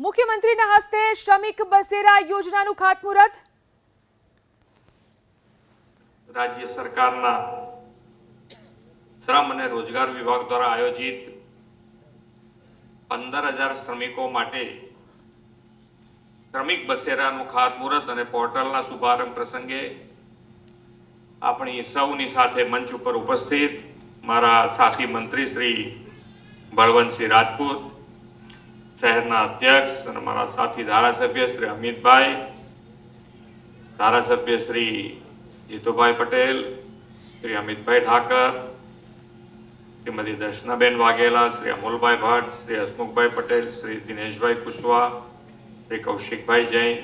મુખ્યમંત્રીના હસ્તે શ્રમિક બસેરા યોજનાનું ખાતમુહૂર્ત? રાજ્ય સરકારના શ્રમ અને રોજગાર વિભાગ દ્વારા આયોજિત પંદર હજાર શ્રમિકો માટે શ્રમિક બસેરાનું ખાતમુહૂર્ત અને પોર્ટલના શુભારંભ પ્રસંગે આપણી સૌની સાથે મંચ ઉપર ઉપસ્થિત મારા સાથી મંત્રી શ્રી બળવંતસિંહ રાજપૂત શહેરના અધ્યક્ષ અને મારા સાથી ધારાસભ્ય શ્રી અમિતભાઈ, ધારાસભ્ય શ્રી જીતુભાઈ પટેલ, શ્રી અમિતભાઈ ઠાકર, શ્રીમતી દર્શનાબેન વાઘેલા, શ્રી અમોલભાઈ ભટ્ટ, શ્રી હસમુખભાઈ પટેલ, શ્રી દિનેશભાઈ કુશવા, શ્રી કૌશિકભાઈ જૈન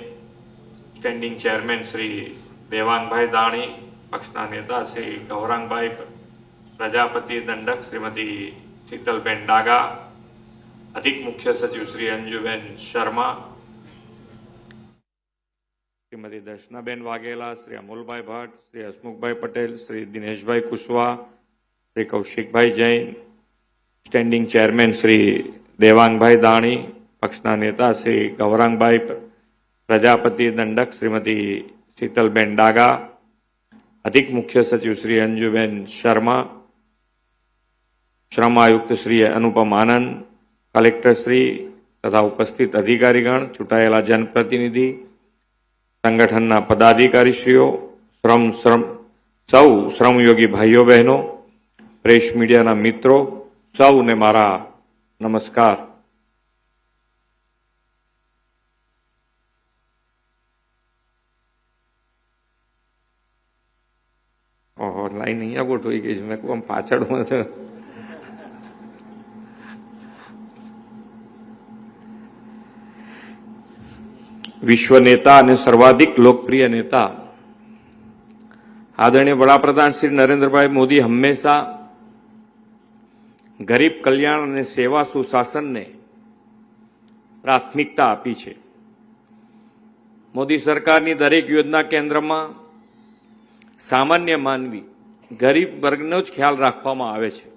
સ્ટેન્ડિંગ ચેરમેન શ્રી દેવાંગભાઈ દાણી, પક્ષના નેતા શ્રી ગૌરાંગભાઈ પ્રજાપતિ દંડક શ્રીમતી શીતલબેન ડાગા અધિક મુખ્ય સચિવ શ્રી અંજુબેન શર્મા, શ્રીમતી દર્શનાબેન વાઘેલા, શ્રી અમોલભાઈ ભટ્ટ, શ્રી હસમુખભાઈ પટેલ, શ્રી દિનેશભાઈ કુશવા, શ્રી કૌશિકભાઈ જૈન સ્ટેન્ડિંગ ચેરમેન શ્રી દેવાંગભાઈ દાણી, પક્ષના નેતા શ્રી ગૌરાંગભાઈ પ્રજાપતિ દંડક શ્રીમતી શીતલબેન ડાગા, અધિક મુખ્ય સચિવ શ્રી અંજુબેન શર્મા, શ્રમ આયુક્ત શ્રી અનુપમ આનંદ કલેક્ટર શ્રી તથા ઉપસ્થિત અધિકારીગણ, ચૂંટાયેલા જનપ્રતિનિધિ, સંગઠનના પદાધિકારીશ્રીઓ, શ્રમ શ્રમ સૌ શ્રમયોગી ભાઈઓ બહેનો, પ્રેસ મીડિયાના મિત્રો, સૌને મારા નમસ્કાર. ઓહો, લાઈન અહીંયા ગોઠવી ગઈ છે. મેં કહું પાછળ છે. વિશ્વ નેતા અને સર્વાધિક લોકપ્રિય નેતા. આદરણીય વડાપ્રધાન શ્રી નરેન્દ્રભાઈ મોદી હંમેશા ગરીબ કલ્યાણ અને સેવા સુશાસનને પ્રાથમિકતા આપી છે. મોદી સરકારની દરેક યોજના કેન્દ્રમાં સામાન્ય માનવી ગરીબ વર્ગનો જ ખ્યાલ રાખવામાં આવે છે.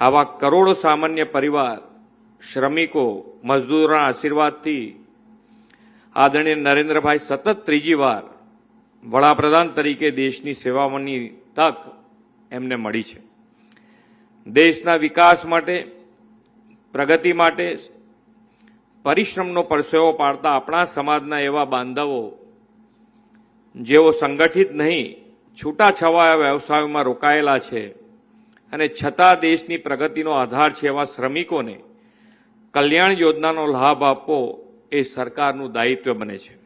આવા કરોડો સામાન્ય પરિવાર, શ્રમિકો, મજદૂરોના આશીર્વાદથી આદરણીય નરેન્દ્રભાઈ, સતત ત્રીજી વાર વડાપ્રધાન તરીકે દેશની સેવાઓની તક એમને મળી છે. દેશના વિકાસ માટે, પ્રગતિ માટે, પરિશ્રમનો પરસેવો પાડતા આપણા સમાજના એવા બાંધવો, જેઓ સંગઠિત નહીં, છૂટાછવાયા વ્યવસાયોમાં રોકાયેલા છે અને છતાં દેશની પ્રગતિનો આધાર છે એવા શ્રમિકોને કલ્યાણ યોજનાનો લાભ આપવો એ સરકારનું દાયિત્વ બને છે.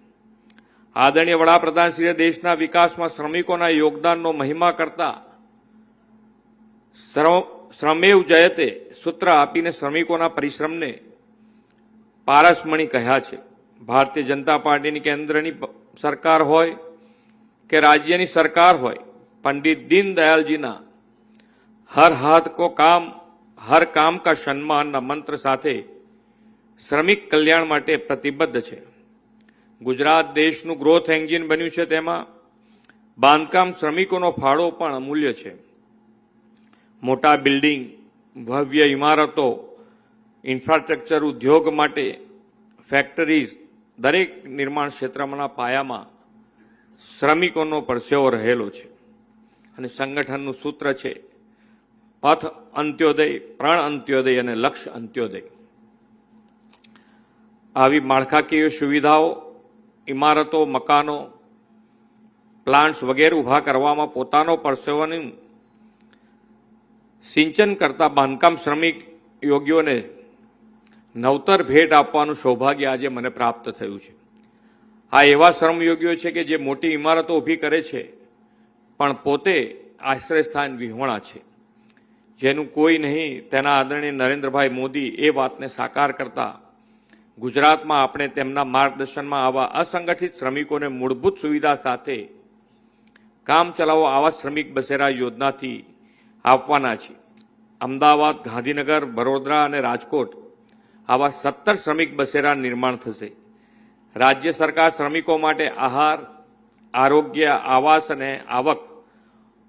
આદરણીય વડાપ્રધાન શ્રી દેશના વિકાસમાં શ્રમિકોના યોગદાનનો મહિમા કરતા શ્રમ- શ્રમેવ જયતે સૂત્ર આપીને શ્રમિકોના પરિશ્રમને પારસમણી કહ્યા છે. ભારતીય જનતા પાર્ટીની કેન્દ્રની સરકાર હોય કે રાજ્યની સરકાર હોય, પંડિત દીનદયાલજીના હર હાથ કો કામ, હર કામ કા સન્માનના મંત્ર સાથે શ્રમિક કલ્યાણ માટે પ્રતિબદ્ધ છે. ગુજરાત દેશનું ગ્રોથ એન્જિન બન્યું છે તેમાં બાંધકામ શ્રમિકોનો ફાળો પણ અમૂલ્ય છે. મોટા બિલ્ડિંગ, ભવ્ય ઇમારતો ઇન્ફ્રાસ્ટ્રક્ચર ઉદ્યોગ માટે ફેક્ટરીઝ દરેક નિર્માણ ક્ષેત્રના પાયામાં શ્રમિકોનો પરસેવો રહેલો છે. અને સંગઠનનું સૂત્ર છે, પથ અંત્યોદય, પ્રાણ અંત્યોદય અને લક્ષ્ય અંત્યોદય. આવી માળખાકીય સુવિધાઓ ઇમારતો મકાનો, પ્લાન્ટ્સ વગેરે ઊભા કરવામાં પોતાનો પરસેવાની સિંચન કરતા બાંધકામ શ્રમિક યોગીઓને નવતર ભેટ આપવાનું સૌભાગ્ય આજે મને પ્રાપ્ત થયું છે. આ એવા શ્રમયોગીઓ છે કે જે મોટી ઇમારતો ઊભી કરે છે, પણ પોતે આશ્રયસ્થાન વિહોણા છે. જેનું કોઈ નહીં, તેના આદરણીય નરેન્દ્રભાઈ મોદી એ વાતને સાકાર કરતા ગુજરાતમાં આપણે તેમના માર્ગદર્શનમાં આવા અસંગઠિત શ્રમિકોને મૂળભૂત સુવિધા સાથે કામ ચલાવો આવા શ્રમિક બસેરા યોજનાથી આપવાના છે. અમદાવાદ, ગાંધીનગર, વડોદરા અને રાજકોટ આવા સત્તર શ્રમિક બસેરા નિર્માણ થશે. રાજ્ય સરકાર શ્રમિકો માટે આહાર, આરોગ્ય, આવાસ અને આવક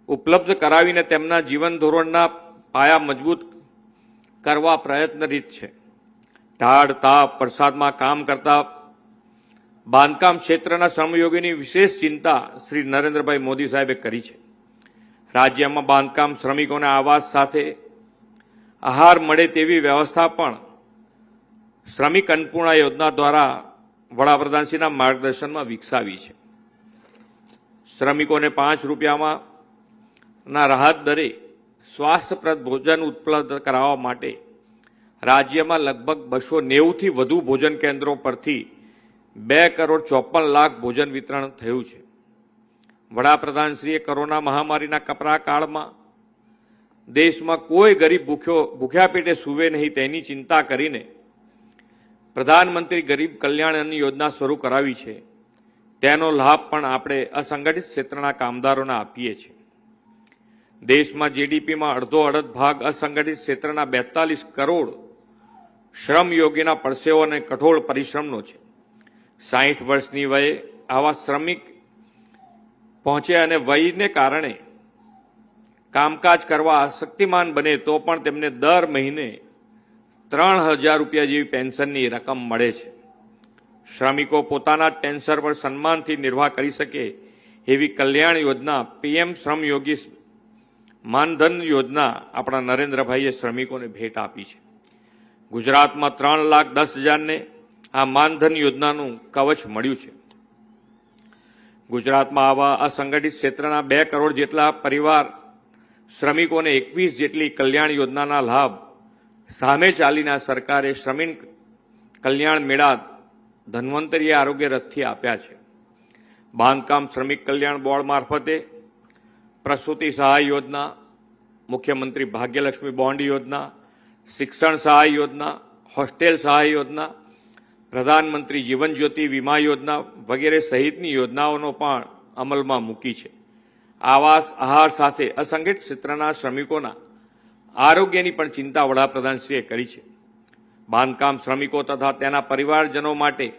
ઉપલબ્ધ કરાવીને તેમના જીવન ધોરણના પાયા મજબૂત કરવા પ્રયત્નરીત છે. ઢાળ, તાપ પ્રસાદમાં કામ કરતા બાંધકામ ક્ષેત્રના શ્રમયોગીની વિશેષ ચિંતા શ્રી નરેન્દ્રભાઈ મોદી સાહેબે કરી છે. રાજ્યમાં બાંધકામ શ્રમિકોને આવાસ સાથે આહાર મળે તેવી વ્યવસ્થા પણ શ્રમિક અન્નપૂર્ણા યોજના દ્વારા વડાપ્રધાનશ્રીના માર્ગદર્શનમાં વિકસાવી છે. શ્રમિકોને પાંચ રૂપિયામાં ના રાહત દરે સ્વાસ્થ્યપ્રદ ભોજન ઉપલબ્ધ કરાવવા માટે રાજ્યમાં લગભગ બસો નેવુંથી વધુ ભોજન કેન્દ્રો પરથી બે કરોડ ચોપન લાખ ભોજન વિતરણ થયું છે. વડાપ્રધાનશ્રીએ કોરોના મહામારીના કપરા કાળમાં દેશમાં કોઈ ગરીબ ભૂખ્યો, ભૂખ્યા પેટે સૂવે નહીં તેની ચિંતા કરીને પ્રધાનમંત્રી ગરીબ કલ્યાણ અન્ન યોજના શરૂ કરાવી છે. તેનો લાભ પણ આપણે અસંગઠિત ક્ષેત્રના કામદારોને આપીએ છીએ. દેશમાં જીડીપીમાં અડધો અડધ ભાગ અસંગઠિત ક્ષેત્રના બેતાલીસ કરોડ શ્રમયોગીના પરસેવો અને કઠોળ પરિશ્રમનો છે. સાહીઠ વર્ષની વયે આવા શ્રમિક પહોંચે અને વયને કારણે કામકાજ કરવા અશક્તિમાન બને તો પણ તેમને દર મહિને ત્રણ હજાર રૂપિયા જેવી પેન્શનની રકમ મળે છે. શ્રમિકો પોતાના જ પેન્શન પર સન્માનથી નિર્વાહ કરી શકે એવી કલ્યાણ યોજના પીએમ શ્રમયોગી માનધન યોજના આપણા નરેન્દ્રભાઈએ શ્રમિકોને ભેટ આપી છે. ગુજરાતમાં ત્રણ લાખ દસ હજારને આ માનધન યોજનાનું કવચ મળ્યું છે. ગુજરાતમાં આવા અસંગઠિત ક્ષેત્રના બે કરોડ જેટલા પરિવાર, શ્રમિકોને એકવીસ જેટલી કલ્યાણ યોજનાના લાભ સામે ચાલીના સરકારે શ્રમિક કલ્યાણ મેળા ધન્વંતરી આરોગ્ય રથથી આપ્યા છે. બાંધકામ શ્રમિક કલ્યાણ બોર્ડ મારફતે પ્રસૂતિ સહાય યોજના, મુખ્યમંત્રી ભાગ્યલક્ષ્મી બોન્ડ યોજના શિક્ષણ સહાય યોજના, હોસ્ટેલ સહાય યોજના, પ્રધાનમંત્રી જીવન જ્યોતિ વીમા યોજના વગેરે સહિતની યોજનાઓનો પણ અમલમાં મૂકી છે. આવાસ, આહાર સાથે અસંગઠિત ક્ષેત્રના શ્રમિકોના આરોગ્યની પણ ચિંતા વડાપ્રધાનશ્રીએ કરી છે. બાંધકામ શ્રમિકો તથા તેના પરિવારજનો માટે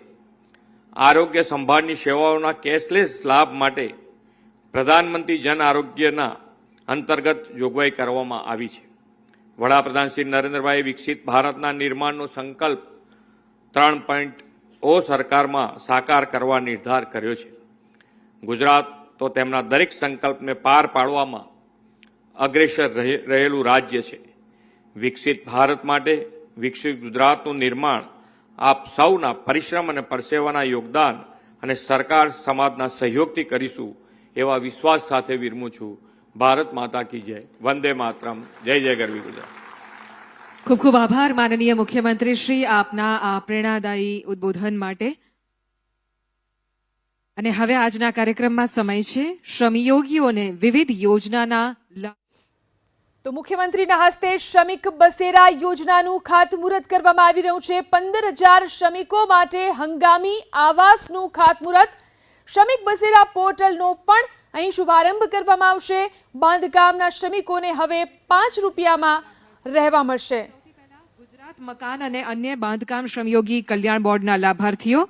આરોગ્ય સંભાળની સેવાઓના કેશલેસ લાભ માટે પ્રધાનમંત્રી જન આરોગ્યના અંતર્ગત જોગવાઈ કરવામાં આવી છે. વડાપ્રધાન શ્રી નરેન્દ્રભાઈ વિકસિત ભારતના નિર્માણનો સંકલ્પ ત્રણ પોઈન્ટ ઓ સરકારમાં સાકાર કરવા નિર્ધાર કર્યો છે. ગુજરાત તો તેમના દરેક સંકલ્પને પાર પાડવામાં અગ્રેસર રહે- રહેલું રાજ્ય છે. વિકસિત ભારત માટે વિકસિત ગુજરાતનું નિર્માણ આપ સૌના પરિશ્રમ અને પરસેવાના યોગદાન અને સરકાર સમાજના સહયોગથી કરીશું એવા વિશ્વાસ સાથે વિરમું છું. ભારત માતા કી જય. વંદે માતરમ. જય જય ગરવી ગુજરાત. ખૂબ ખૂબ આભાર માનનીય મુખ્યમંત્રી શ્રી આપના આ પ્રેરણાદાયી ઉદબોધન માટે. અને હવે આજના કાર્યક્રમમાં સમય છે. શ્રમયોગીઓને વિવિધ યોજનાના લાભ તો મુખ્યમંત્રીના હસ્તે શ્રમિક બસેરા યોજનાનું ખાતમુહૂર્ત કરવામાં આવી રહ્યું છે. પંદર હજાર શ્રમિકો માટે હંગામી આવાસનું ખાતમુહૂર્ત શ્રમિક બસેરા પોર્ટલનો પણ અહીં શુભારંભ કરવામાં આવશે. બાંધકામના શ્રમિકોને હવે પાંચ રૂપિયામાં રહેવા મળશે. ગુજરાત મકાન અને અન્ય બાંધકામ શ્રમયોગી કલ્યાણ બોર્ડના લાભાર્થીઓ,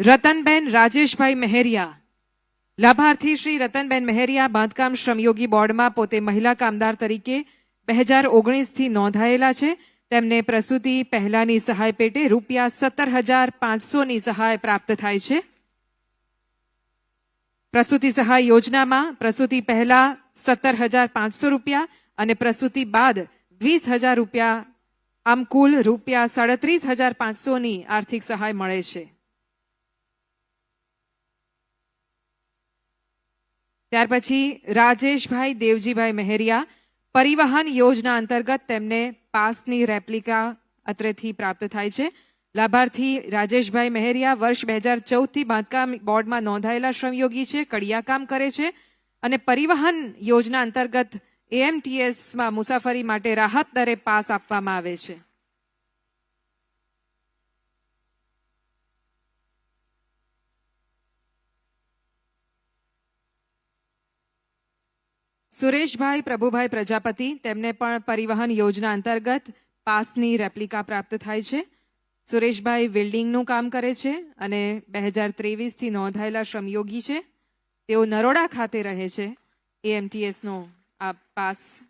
રતનબેન રાજેશભાઈ મહેરિયા. લાભાર્થી શ્રી રતનબેન મહેરિયા બાંધકામ શ્રમયોગી બોર્ડમાં પોતે મહિલા કામદાર તરીકે બે હજાર ઓગણીસથી નોંધાયેલા છે. તેમને પ્રસૂતિ પહેલાની સહાય પેટે રૂપિયા સત્તર હજાર પાંચસોની સહાય પ્રાપ્ત થાય છે. પ્રસૂતિ સહાય યોજનામાં પ્રસૂતિ પહેલા સત્તર હજાર પાંચસો રૂપિયા અને પ્રસૂતિ બાદ વીસ હજાર રૂપિયા, આમ કુલ રૂપિયા સાડત્રીસ હજાર પાંચસોની આર્થિક સહાય મળે છે. ત્યાર પછી રાજેશભાઈ દેવજીભાઈ મહેરિયા પરિવહન યોજના અંતર્ગત તેમને પાસની રેપ્લિકા અત્રેથી પ્રાપ્ત થાય છે. લાભાર્થી રાજેશભાઈ મહેરિયા વર્ષ બે હજાર ચૌદથી બાંધકામ બોર્ડમાં નોંધાયેલા શ્રમયોગી છે, કડિયા કામ કરે છે અને પરિવહન યોજના અંતર્ગત એએમટીએસમાં મુસાફરી માટે રાહત દરે પાસ આપવામાં આવે છે. સુરેશભાઈ પ્રભુભાઈ પ્રજાપતિ, તેમને પણ પરિવહન યોજના અંતર્ગત પાસની રેપ્લિકા પ્રાપ્ત થાય છે. સુરેશભાઈ વેલ્ડિંગનું કામ કરે છે અને બે હજાર ત્રેવીસથી નોંધાયેલા શ્રમયોગી છે. તેઓ નરોડા ખાતે રહે છે. એએમટીએસનો આ પાસ